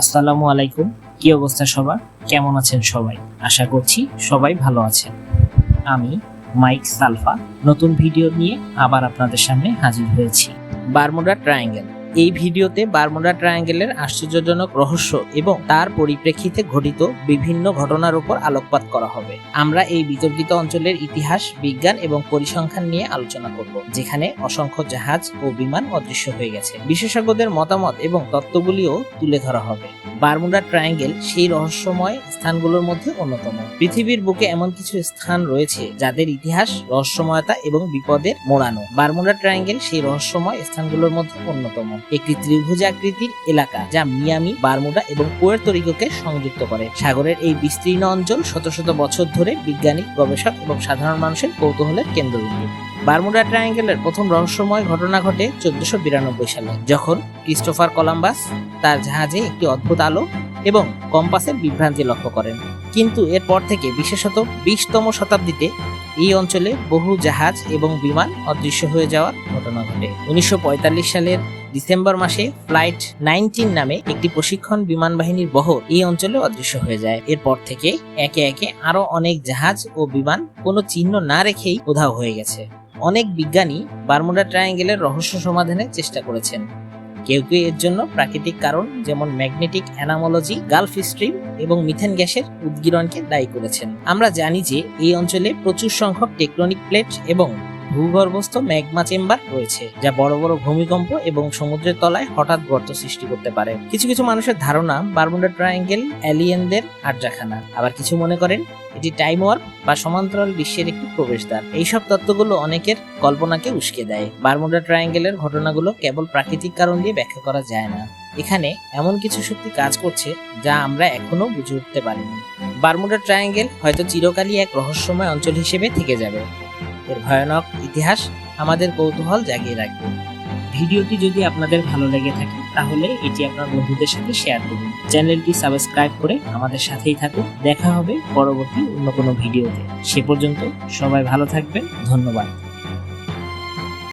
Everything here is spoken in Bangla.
আসসালামু আলাইকুম। কি অবস্থা সবার? কেমন আছেন সবাই? আশা করছি সবাই ভালো আছেন। আমি মাইক সালফা। নতুন ভিডিও নিয়ে আবার আপনাদের সামনে হাজির হয়েছি। Bermuda triangle. এই ভিডিওতে বারমুডা ট্রায়াঙ্গেলের আশ্চর্যজনক রহস্য এবং তার পরিপ্রেক্ষিতে ঘটিত বিভিন্ন ঘটনার উপর আলোকপাত করা হবে। আমরা এই বিতর্কিত অঞ্চলের ইতিহাস, বিজ্ঞান এবং পরিসংখ্যান নিয়ে আলোচনা করব, যেখানে অসংখ্য জাহাজ ও বিমান অদৃশ্য হয়ে গেছে। বিশেষজ্ঞদের মতামত এবং তত্ত্বগুলিও তুলে ধরা হবে। বারমুডা ট্রায়াঙ্গেল সেই রহস্যময় স্থানগুলোর মধ্যে অন্যতম। পৃথিবীর বুকে এমন কিছু স্থান রয়েছে যাদের ইতিহাস, রহস্যময়তা এবং বিপদের মোড়ানো। বারমুডা ট্রায়াঙ্গেল সেই রহস্যময় স্থানগুলোর মধ্যে অন্যতম। একটি ত্রিভুজাকৃতির এলাকা যা মিয়ামি, বারমুডা এবং পুয়ের্তো রিকোকে সংযুক্ত করে। সাগরের এই বিস্তীর্ণ অঞ্চল শত শত বছর ধরে বিজ্ঞানী, গবেষক এবং সাধারণ মানুষের কৌতূহলের কেন্দ্রবিন্দু। বারমুডা ট্রায়াঙ্গেলের প্রথম রহস্যময় ঘটনা ঘটে চোদ্দশো বিরানব্বই সালে, যখন ক্রিস্টোফার কলাম্বাস তার জাহাজে একটি অদ্ভুত আলো এবং কম্পাসের বিভ্রান্তি লক্ষ্য করেন। কিন্তু এরপর থেকে বিশেষত বিশতম শতাব্দীতে এই অঞ্চলে বহু জাহাজ এবং বিমান অদৃশ্য হয়ে যাওয়ার ঘটনা ঘটে। উনিশশো পঁয়তাল্লিশ সালের ডিসেম্বর মাসে ফ্লাইট নাইনটিন নামে একটি প্রশিক্ষণ বিমান বাহিনীর বহর এই অঞ্চলে অদৃশ্য হয়ে যায়। এরপর থেকে একে একে আরও অনেক জাহাজ ও বিমান কোনো চিহ্ন না রেখেই উধাও হয়ে গেছে। অনেক বিজ্ঞানী বারমুডা ট্রায়াঙ্গেলের রহস্য সমাধানের চেষ্টা করেছেন। কেউ কেউ এর জন্য প্রাকৃতিক কারণ যেমন ম্যাগনেটিক অ্যানামোলজি, গালফ স্ট্রিম এবং মিথেন গ্যাসের উদ্গিরণকে দায়ী করেছেন। আমরা জানি যে এই অঞ্চলে প্রচুর সংখ্যক টেকটনিক প্লেট এবং ভূগর্ভস্থ ম্যাগমা চেম্বার রয়েছে, যা বড় বড় ভূমিকম্প এবং সমুদ্রের তলায় হঠাৎ গর্ত সৃষ্টি করতে পারে। কিছু কিছু মানুষের ধারণা বারমুডা ট্রায়াঙ্গেল, অ্যালিয়েনদের আড্ডাখানা। আবার কিছু মনে করেন, এটি টাইম ওয়ার্প বা সমান্তরাল বিশ্বের একটি প্রবেশদ্বার। এইসব তত্ত্বগুলো অনেকের কল্পনাকে উস্কে দেয়। বারমুডা ট্রায়াঙ্গেলের ঘটনাগুলো কেবল প্রাকৃতিক কারণ দিয়ে ব্যাখ্যা করা যায় না। এখানে এমন কিছু শক্তি কাজ করছে, যা আমরা এখনও বুঝে উঠতে পারিনি। বারমুডা ট্রায়াঙ্গেল হয়তো চিরকালই এক রহস্যময় অঞ্চল হিসেবে থেকে যাবে। এর ভয়ানক ইতিহাস আমাদের কৌতূহল জাগিয়ে রাখবে। ভিডিওটি যদি আপনাদের ভালো লেগে থাকে, তাহলে এটি আপনার বন্ধুদের সাথে শেয়ার করুন। চ্যানেলটি সাবস্ক্রাইব করে আমাদের সাথেই থাকুন। দেখা হবে পরবর্তী অন্য কোনো ভিডিওতে। সে পর্যন্ত সবাই ভালো থাকবেন। ধন্যবাদ।